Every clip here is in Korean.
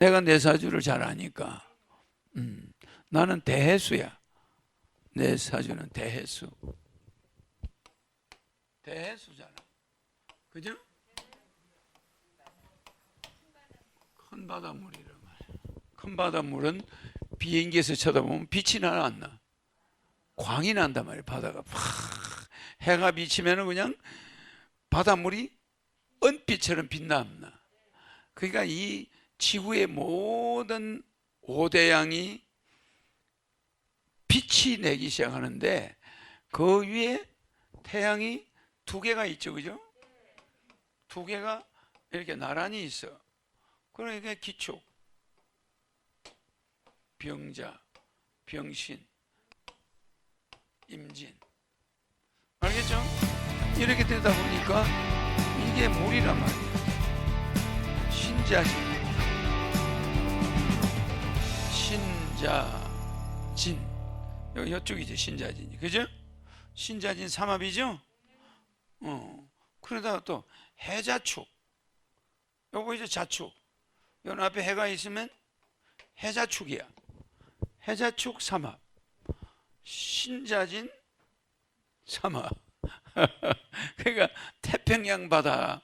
내가 내 사주를 잘 아니까. 음, 나는 대해수야. 내 사주는 대해수. 대해수잖아. 그죠? 큰 바닷물이란 말이야. 큰 바닷물은 비행기에서 쳐다보면 빛이 나나 안 나. 광이 난단 말이야. 바다가 팍 해가 비치면은 그냥 바닷물이 은빛처럼 빛납나. 그러니까 이 지구의 모든 오대양이 빛이 내기 시작하는데 그 위에 태양이 두 개가 있죠, 그죠? 두 개가 이렇게 나란히 있어. 그러니까 기축, 병자, 병신, 임진. 알겠죠? 이렇게 되다 보니까 이게 물이란 말이야. 신자진. 신자진. 여기 이쪽이죠, 신자진이. 그죠? 신자진 삼합이죠? 어. 그러다가 또 해자축. 요거 이제 자축. 요 앞에 해가 있으면 해자축이야. 해자축 삼합. 신자진 삼합. 그러니까 태평양 바다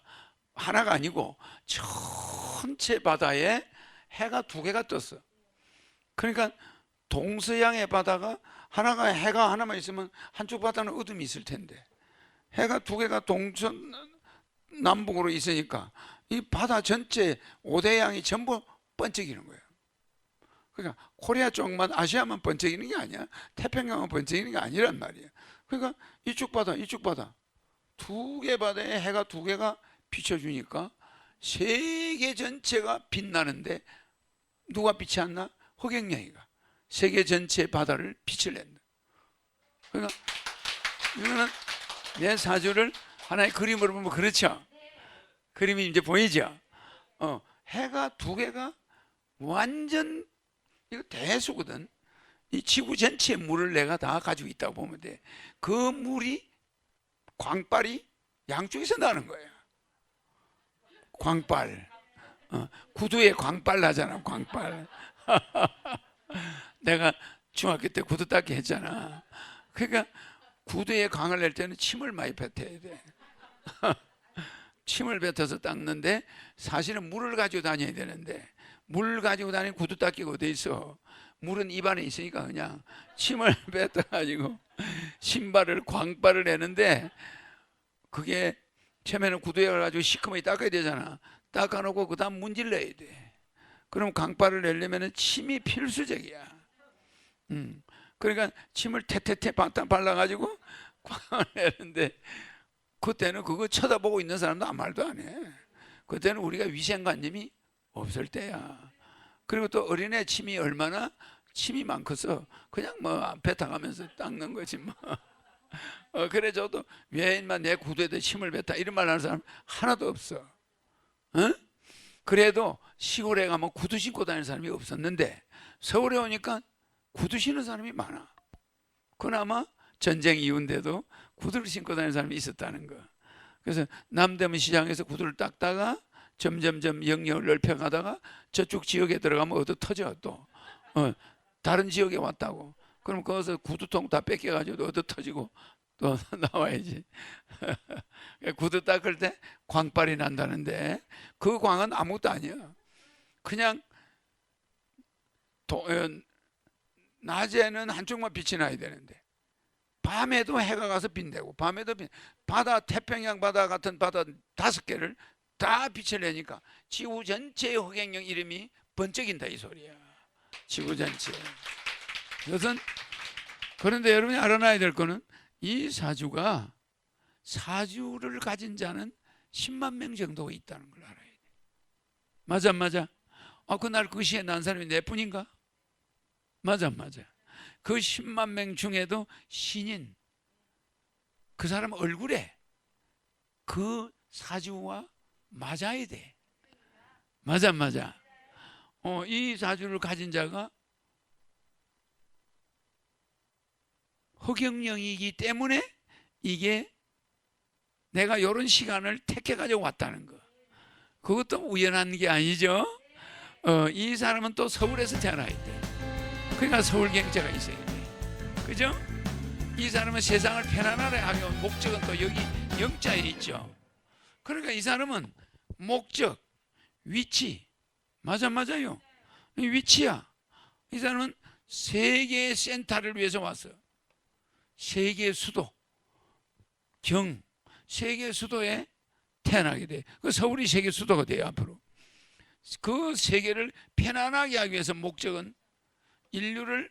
하나가 아니고 전체 바다에 해가 두 개가 떴어. 그러니까 동서양의 바다가 하나가 해가 하나만 있으면 한쪽 바다는 어둠이 있을 텐데 해가 두 개가 동서 남북으로 있으니까 이 바다 전체 오대양이 전부 번쩍이는 거예요. 그러니까 코리아 쪽만 아시아만 번쩍이는 게 아니야. 태평양만 번쩍이는 게 아니란 말이에요. 그러니까 이쪽 바다, 이쪽 바다 두 개 바다에 해가 두 개가 비춰주니까 세계 전체가 빛나는데 누가 빛이 안 나? 허경영이가 세계 전체 바다를 빛을 낸다. 그러니까 이거는 내 사주를 하나의 그림으로 보면 그렇죠. 그림이 이제 보이죠. 어, 해가 두 개가 완전 이거 대수거든. 이 지구 전체의 물을 내가 다 가지고 있다고 보면 돼. 그 물이 광빨이 양쪽에서 나는 거야. 광빨. 어, 구두에 광빨 나잖아, 광빨. 내가 중학교 때 구두 닦기 했잖아. 그러니까 구두에 광을 낼 때는 침을 많이 뱉어야 돼. 침을 뱉어서 닦는데 사실은 물을 가지고 다녀야 되는데 물 가지고 다니는 구두 닦기가 어디 있어? 물은 입안에 있으니까 그냥 침을 뱉어가지고 신발을 광발을 내는데 그게 처음에는 구두에 가지고 시커멓게 닦아야 되잖아. 닦아놓고 그다음 문질러야 돼. 그럼 광발을 내려면은 침이 필수적이야. 음. 그러니까 침을 태태태 방탕 발라가지고 광을 내는데 그때는 그거 쳐다보고 있는 사람도 아무 말도 안 해. 그때는 우리가 위생관념이 없을 때야. 그리고 또 어린애 침이 얼마나 침이 많고서 그냥 뭐 뱉어가면서 닦는 거지 뭐. 어, 그래 저도 왜 인마 내 구두에다 침을 뱉다 이런 말 하는 사람 하나도 없어. 어? 그래도 시골에 가면 구두 신고 다니는 사람이 없었는데 서울에 오니까 구두 신는 사람이 많아. 그나마 전쟁 이후인데도 구두를 신고 다니는 사람이 있었다는 거. 그래서 남대문 시장에서 구두를 닦다가 점점점 영역을 넓혀가다가 저쪽 지역에 들어가면 얻어 터져 또 어, 다른 지역에 왔다고. 그럼 거기서 구두통 다 뺏겨가지고 얻어 터지고 또 나와야지. 구두 닦을 때 광빨이 난다는데 그 광은 아무것도 아니야. 그냥 도, 어, 낮에는 한쪽만 빛이 나야 되는데 밤에도 해가 가서 빛내고 밤에도 빛 바다 태평양 바다 같은 바다 다섯 개를 다 빛을 내니까 지구 전체의 허경영 이름이 번쩍인다 이 소리야. 지구 전체. 그것은 그런데 여러분이 알아놔야 될 거는 이 사주가 사주를 가진 자는 10만 명 정도가 있다는 걸 알아야 돼. 맞아 안 맞아? 아 그날 그 시에 난 사람이 내 뿐인가? 맞아 안 맞아? 그 10만 명 중에도 신인 그 사람 얼굴에 그 사주와 맞아야 돼. 맞아 안 맞아? 어, 이 사주를 가진 자가 허경영이기 때문에 이게 내가 이런 시간을 택해 가지고 왔다는 거. 그것도 우연한 게 아니죠. 어, 이 사람은 또 서울에서 태어나야 돼. 그러니까 서울 경제가 있어야 돼. 그죠? 이 사람은 세상을 편안하게 하기 위한 목적은 또 여기 영자에 있죠. 그러니까 이 사람은 목적, 위치, 맞아 맞아요. 이 위치야. 이 사람은 세계의 센터를 위해서 왔어. 세계의 수도, 경, 세계 수도에 태어나게 돼. 그 서울이 세계 수도가 돼요 앞으로. 그 세계를 편안하게 하기 위해서 목적은 인류를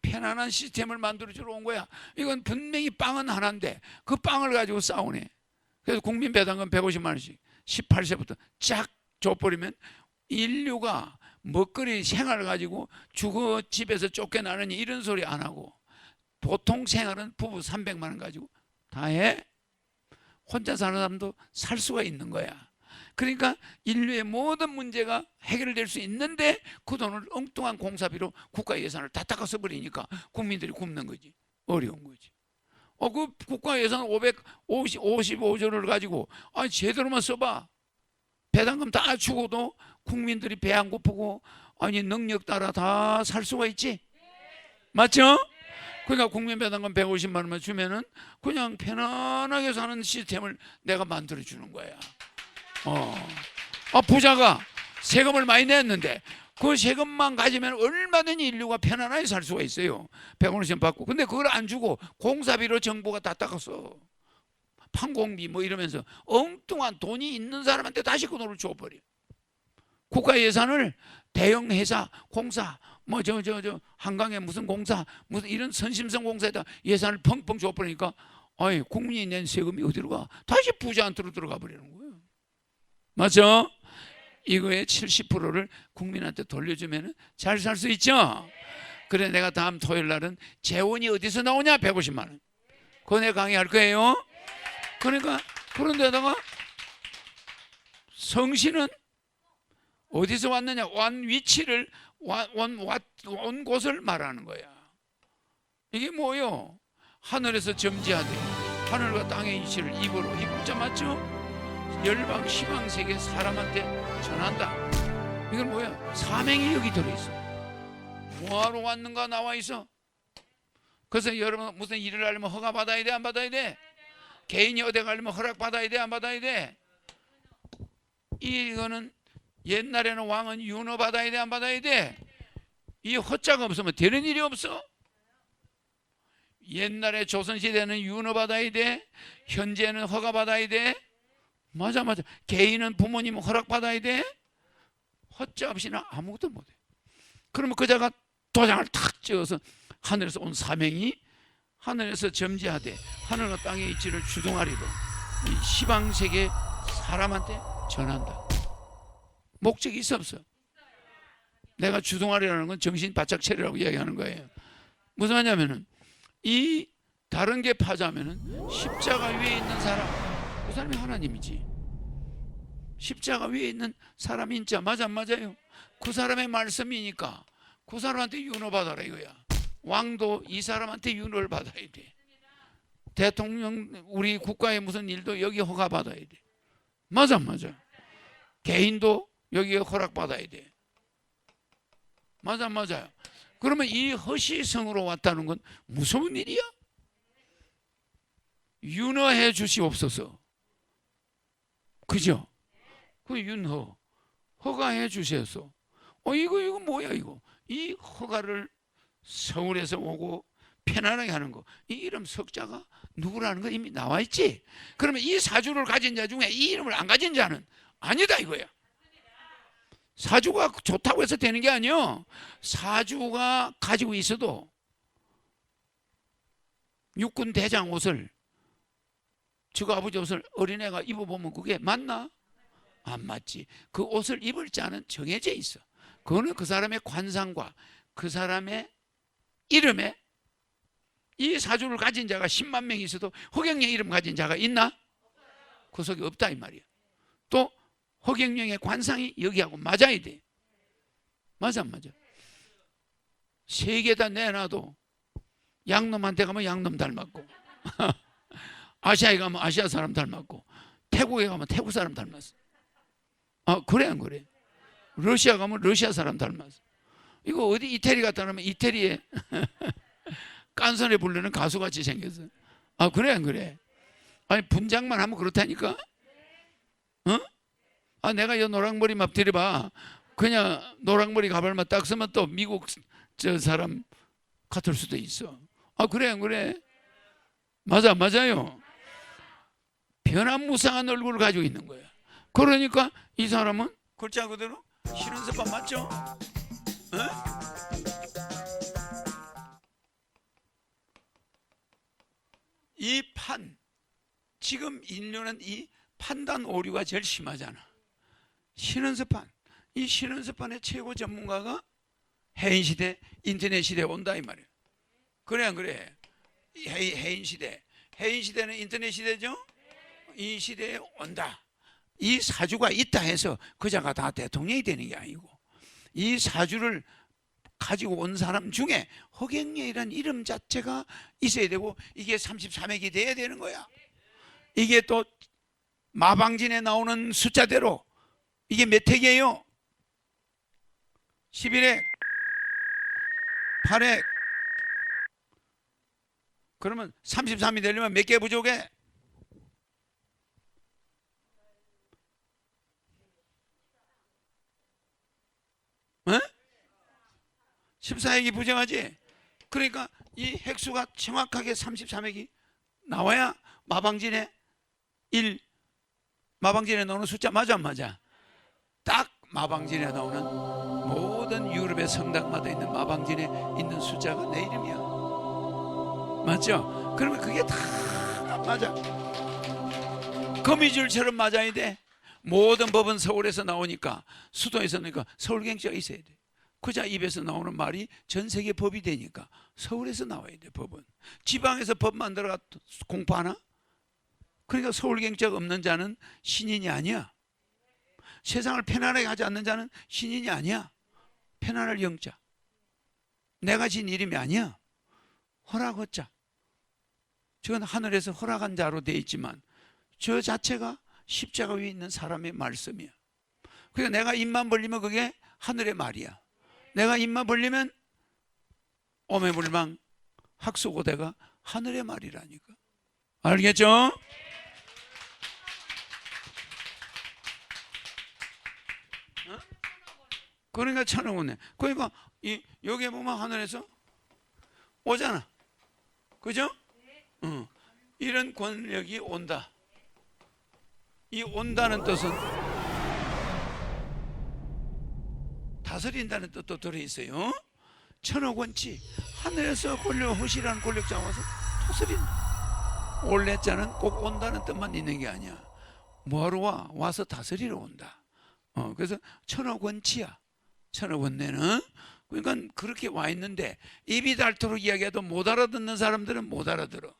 편안한 시스템을 만들어 주러 온 거야. 이건 분명히 빵은 하나인데 그 빵을 가지고 싸우네. 그래서 국민 배당금 150만 원씩 18세부터 쫙 줘버리면 인류가 먹거리 생활을 가지고 주거 집에서 쫓겨나느니 이런 소리 안 하고 보통 생활은 부부 300만 원 가지고 다 해. 혼자 사는 사람도 살 수가 있는 거야. 그러니까 인류의 모든 문제가 해결될 수 있는데 그 돈을 엉뚱한 공사비로 국가 예산을 다 닦아 써버리니까 국민들이 굶는 거지. 어려운 거지. 어, 그 국가 예산 555조를 가지고 아니 제대로만 써봐. 배당금 다 주고도 국민들이 배 안 고프고 아니 능력 따라 다 살 수가 있지. 맞죠? 그러니까 국민 배당금 150만 원만 주면은 그냥 편안하게 사는 시스템을 내가 만들어 주는 거야. 어. 아, 부자가 세금을 많이 냈는데 그 세금만 가지면 얼마든지 인류가 편안하게 살 수가 있어요. 100원씩 받고. 근데 그걸 안 주고 공사비로 정부가 다 닦았어. 판공비 뭐 이러면서 엉뚱한 돈이 있는 사람한테 다시 그 돈을 줘버려. 국가 예산을 대형 회사, 공사, 뭐 저 저 저 한강에 무슨 공사, 무슨 이런 선심성 공사에다 예산을 펑펑 줘버리니까 아이 국민이 낸 세금이 어디로 가? 다시 부자 한테로 들어가 버리는 거예요. 맞죠? 이거의 70%를 국민한테 돌려주면 잘 살 수 있죠. 그래 내가 다음 토요일 날은 재원이 어디서 나오냐 150만 원. 그거 내가 강의할 거예요. 그러니까 그런 데다가 성신은 어디서 왔느냐 완 위치를 완, 온 곳을 말하는 거야. 이게 뭐요? 하늘에서 점지하되 하늘과 땅의 이치를 입으로 이 문자 맞죠? 열방 시방 세계 사람한테 전한다. 이건 뭐야? 사명이 여기 들어 있어. 뭐하러 왔는가 나와 있어. 그래서 여러분 무슨 일을 하려면 허가 받아야 돼 안 받아야 돼? 개인이 어디 가려면 허락 받아야 돼 안 받아야 돼? 이거는 옛날에는 왕은 윤허 받아야 돼 안 받아야 돼? 이 허자가 없으면 되는 일이 없어. 옛날에 조선시대는 윤허 받아야 돼. 현재는 허가 받아야 돼. 맞아 맞아. 개인은 부모님 허락 받아야 돼. 허자 없이는 아무것도 못해. 그러면 그자가 도장을 탁 찍어서 하늘에서 온 사명이 하늘에서 점지하되 하늘과 땅의 이치를 주동하리로 이 시방 세계 사람한테 전한다. 목적이 있어 없어? 내가 주동하리라는 건 정신 바짝 차리라고 이야기하는 거예요. 무슨 말이냐면은 이 다른 게 파자면은 십자가 위에 있는 사람 그 사람이 하나님이지. 십자가 위에 있는 사람이 진짜 맞아 안 맞아요? 그 사람의 말씀이니까 그 사람한테 윤호 받아라 이거야. 왕도 이 사람한테 윤호를 받아야 돼. 대통령 우리 국가의 무슨 일도 여기 허가 받아야 돼. 맞아 안 맞아? 개인도 여기에 허락 받아야 돼. 맞아 안 맞아요? 그러면 이 허시성으로 왔다는 건 무서운 일이야? 윤허해 주시옵소서. 그죠? 그 윤허 허가해 주셔서 어 이거 이거 뭐야 이거 이 허가를 서울에서 오고 편안하게 하는 거 이 이름 석자가 누구라는 거 이미 나와 있지 그러면 이 사주를 가진 자 중에 이 이름을 안 가진 자는 아니다 이거야 사주가 좋다고 해서 되는 게 아니요 사주가 가지고 있어도 육군 대장 옷을 저거 아버지 옷을 어린애가 입어보면 그게 맞나? 안 맞지. 그 옷을 입을 자는 정해져 있어. 그거는 그 사람의 관상과 그 사람의 이름에 이 사주를 가진 자가 10만 명 있어도 허경영 이름 가진 자가 있나? 그 속에 없다 이 말이야. 또 허경영의 관상이 여기하고 맞아야 돼. 맞아 안 맞아? 세 개 다 내놔도 양놈한테 가면 양놈 닮았고 아시아에 가면 아시아 사람 닮았고 태국에 가면 태국 사람 닮았어. 아 그래 안 그래? 러시아 가면 러시아 사람 닮았어. 이거 어디 이태리 갔다 오면 이태리에 깐선에 부르는 가수 같이 생겼어. 아 그래 안 그래? 아니 분장만 하면 그렇다니까. 어? 아 내가 이 노랑머리 막 들여봐. 그냥 노랑머리 가발만 딱 쓰면 또 미국 저 사람 같을 수도 있어. 아 그래 안 그래? 맞아 맞아요. 변화무쌍한 얼굴을 가지고 있는 거야. 그러니까 이 사람은 글자 그대로 싫은 습관 맞죠? 어? 이 판, 지금 인류는 이 판단 오류가 제일 심하잖아. 신은 습관, 이 신은 습관의 최고 전문가가 해인 시대, 인터넷 시대 온다 이 말이야. 그래 안 그래? 해인 시대, 해인 시대는 인터넷 시대죠. 이 시대에 온다. 이 사주가 있다 해서 그자가 다 대통령이 되는 게 아니고 이 사주를 가지고 온 사람 중에 허경영이라는 이름 자체가 있어야 되고 이게 33액이 돼야 되는 거야. 이게 또 마방진에 나오는 숫자대로 이게 몇 핵이에요? 11핵, 8핵. 그러면 33이 되려면 몇 개 부족해? 어? 14핵이 부정하지? 그러니까 이 핵수가 정확하게 33핵이 나와야 마방진에 1 마방진에 나오는 숫자 맞아 안 맞아? 딱 마방진에 나오는 모든 유럽의 성당마다 있는 마방진에 있는 숫자가 내 이름이야. 맞죠? 그러면 그게 다 맞아. 거미줄처럼 맞아야 돼. 모든 법은 서울에서 나오니까 수도에서 나오니까 서울경제가 있어야 돼. 그자 입에서 나오는 말이 전 세계 법이 되니까 서울에서 나와야 돼 법은. 지방에서 법 만들어가 공부하나? 그러니까 서울경제가 없는 자는 신인이 아니야. 세상을 편안하게 하지 않는 자는 신인이 아니야. 편안할 영자. 내가 진 이름이 아니야. 허락 허자. 저건 하늘에서 허락한 자로 돼 있지만 저 자체가 십자가 위에 있는 사람의 말씀이야. 그러니까 내가 입만 벌리면 그게 하늘의 말이야. 내가 입만 벌리면 오매물망 학수고대가 하늘의 말이라니까. 알겠죠? 그러니까 천원원네. 그러니까 이 여기에 보면 하늘에서 오잖아. 그죠? 어. 이런 권력이 온다. 이 온다는 뜻은 다스린다는 뜻도 들어 있어요. 천억 원치 하늘에서 권력 호시라는 권력자 와서 다스린다. 올레자는 꼭 온다는 뜻만 있는 게 아니야. 뭐하러 와? 와서 다스리러 온다. 어, 그래서 천억 원치야. 천억 원 내는 그러니까 그렇게 와 있는데 입이 닳도록 이야기해도 못 알아듣는 사람들은 못 알아들어.